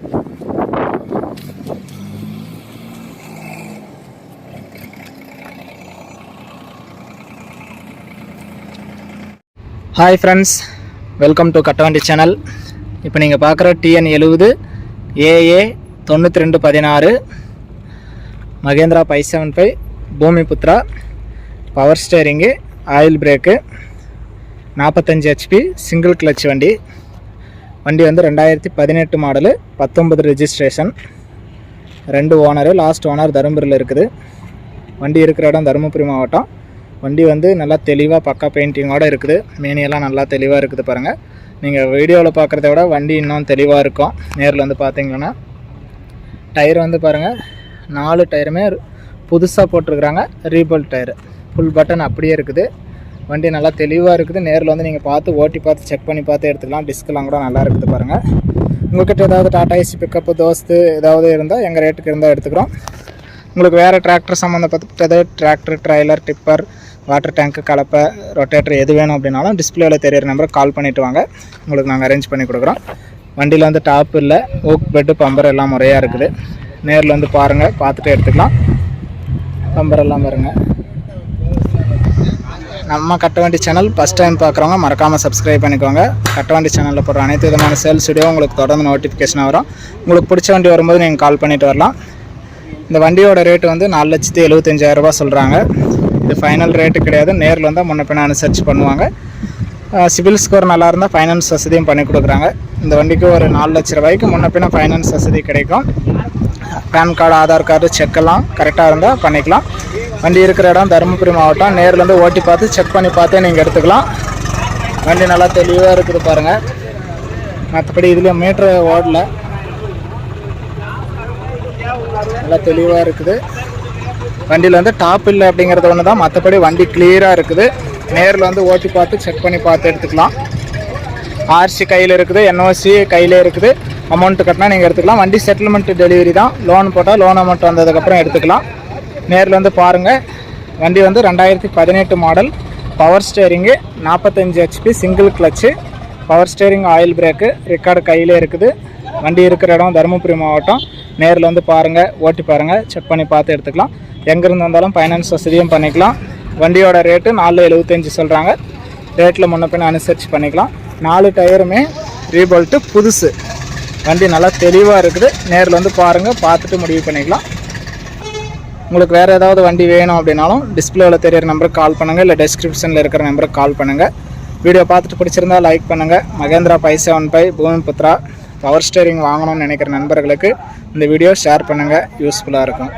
Hi friends welcome to Kattavandi channel இப்போ நீங்கள் பார்க்குற டிஎன் எழுபது ஏஏ தொண்ணூற்றி ரெண்டு பதினாறு Mahindra five seven five Bhoomiputra power steering oil brake நாற்பத்தஞ்சு ஹெச்பி சிங்கிள் கிளச் வண்டி. வண்டி வந்து ரெண்டாயிரத்தி பதினெட்டு மாடலு பத்தொன்பது ரெஜிஸ்ட்ரேஷன் ரெண்டு ஓனரு லாஸ்ட் ஓனர் தருமபுரியில் இருக்குது. வண்டி இருக்கிற இடம் தருமபுரி மாவட்டம். வண்டி வந்து நல்லா தெளிவாக பக்கா பெயிண்டிங்கோடு இருக்குது. மேனியெல்லாம் நல்லா தெளிவாக இருக்குது பாருங்கள் நீங்கள் வீடியோவில் பார்க்குறத விட வண்டி இன்னும் தெளிவாக இருக்கும். நேரில் வந்து பார்த்தீங்கன்னா டயர் வந்து பாருங்கள் நாலு டயருமே புதுசாக போட்டிருக்கிறாங்க. ரீபல் டயரு ஃபுல் பட்டன் அப்படியே இருக்குது. வண்டி நல்லா தெளிவாக இருக்குது. நேரில் வந்து நீங்கள் பார்த்து ஓட்டி பார்த்து செக் பண்ணி பார்த்து எடுத்துக்கலாம். டிஸ்கெலாம் கூட நல்லா இருக்குது பாருங்கள் உங்கள்கிட்ட ஏதாவது டாடா ஏசி பிக்கப்பு தோஸ்து ஏதாவது இருந்தால் எங்கள் ரேட்டுக்கு இருந்தால் எடுத்துக்கிறோம். உங்களுக்கு வேறு டிராக்டர் சம்மந்தப்பட்ட ஏதாவது tractor trailer tipper water tank கலப்பை ரொட்டேட்டர் எது வேணும் அப்படின்னாலும் டிஸ்பிளேவில் தெரியிற நம்பருக்கு கால் பண்ணிவிட்டு வாங்க. உங்களுக்கு நாங்கள் அரேஞ்ச் பண்ணி கொடுக்குறோம். வண்டியில் வந்து டாப் இல்லை ஓக் பெட்டு பம்பர் எல்லாம் முறையாக இருக்குது. நேரில் வந்து பாருங்கள் பார்த்துட்டு எடுத்துக்கலாம். பம்பர் எல்லாம் பாருங்கள் நம்ம கட்டவண்டி சேனல் ஃபஸ்ட் டைம் பார்க்குறவங்க மறக்காமல் சப்ஸ்கிரைப் பண்ணிக்கோங்க. கட்டவண்டி சேனலில் போடுற அனைத்து விதமான சேல்ஸ் வீடியோ உங்களுக்கு தொடர்ந்து நோட்டிஃபிகேஷன் வரும். உங்களுக்கு பிடிச்ச வண்டி வரும்போது நீங்கள் கால் பண்ணிட்டு வரலாம். இந்த வண்டியோட ரேட்டு வந்து நாலு லட்சத்தி எழுபத்தஞ்சாயிரரூபா சொல்கிறாங்க இது ஃபைனல் ரேட்டு கிடையாது. நேரில் வந்தால் முன்ன பின்ன அனுசரித்து பண்ணுவாங்க. சிபில் ஸ்கோர் நல்லா இருந்தால் ஃபைனான்ஸ் வசதியும் பண்ணி கொடுக்குறாங்க. இந்த வண்டிக்கு ஒரு நாலு லட்ச ரூபாய்க்கு முன்ன பின்ன ஃபைனான்ஸ் வசதி கிடைக்கும். பேன் கார்டு ஆதார் கார்டு செக்கெல்லாம் கரெக்டாக இருந்தால் பண்ணிக்கலாம். வண்டி இருக்கிற இடம் தருமபுரி மாவட்டம். நேர்லேருந்து ஓட்டி பார்த்து செக் பண்ணி பார்த்தே நீங்கள் எடுத்துக்கலாம். வண்டி நல்லா தெளிவாக இருக்குது பாருங்கள் மற்றபடி இதில் மீட்ரு ஓடல. நல்லா தெளிவாக இருக்குது. வண்டியில் வந்து டாப் இல்லை அப்படிங்கிறது ஒன்று தான். மற்றபடி வண்டி கிளியராக இருக்குது. நேரில் வந்து ஓட்டி பார்த்து செக் பண்ணி பார்த்து எடுத்துக்கலாம். ஆர்சி கையில் இருக்குது என்ஓசி கையில் இருக்குது. அமௌண்ட்டு கட்டினா நீங்கள் எடுத்துக்கலாம். வண்டி செட்டில்மெண்ட் டெலிவரி தான். லோன் போட்டால் லோன் அமௌண்ட் வந்ததுக்கப்புறம் எடுத்துக்கலாம். நேரில் வந்து பாருங்கள் வண்டி வந்து ரெண்டாயிரத்தி பதினெட்டு மாடல் பவர் ஸ்டேரிங்கு நாற்பத்தஞ்சு HP single clutch power steering oil brake record கையிலே இருக்குது. வண்டி இருக்கிற இடம் தருமபுரி மாவட்டம். நேரில் வந்து பாருங்கள் ஓட்டி பாருங்கள் செக் பண்ணி பார்த்து எடுத்துக்கலாம். எங்கேருந்து வந்தாலும் ஃபைனான்ஸ் வசதியும் பண்ணிக்கலாம். வண்டியோட ரேட்டு நாலு எழுபத்தஞ்சி சொல்கிறாங்க ரேட்டில் முன்ன பின்ன அனுசரித்து பண்ணிக்கலாம். நாலு டயருமே ரீபோல்ட்டு புதுசு. வண்டி நல்லா தெளிவாக இருக்குது. நேரில் வந்து பாருங்கள் பார்த்துட்டு முடிவு பண்ணிக்கலாம். உங்களுக்கு வேறு ஏதாவது வண்டி வேணும் அப்படின்னாலும் டிஸ்பிளேவில் தெரியிற நம்பருக்கு கால் பண்ணுங்கள் இல்லை டிஸ்கிரிப்ஷனில் இருக்கிற நம்பருக்கு கால் பண்ணுங்கள் வீடியோ பார்த்துட்டு பிடிச்சிருந்தா லைக் பண்ணுங்கள் Mahindra five seven five Bhoomiputra. Power steering வாங்கணும்னு நினைக்கிற நண்பர்களுக்கு இந்த வீடியோ ஷேர் பண்ணுங்கள் யூஸ்ஃபுல்லாக இருக்கும்.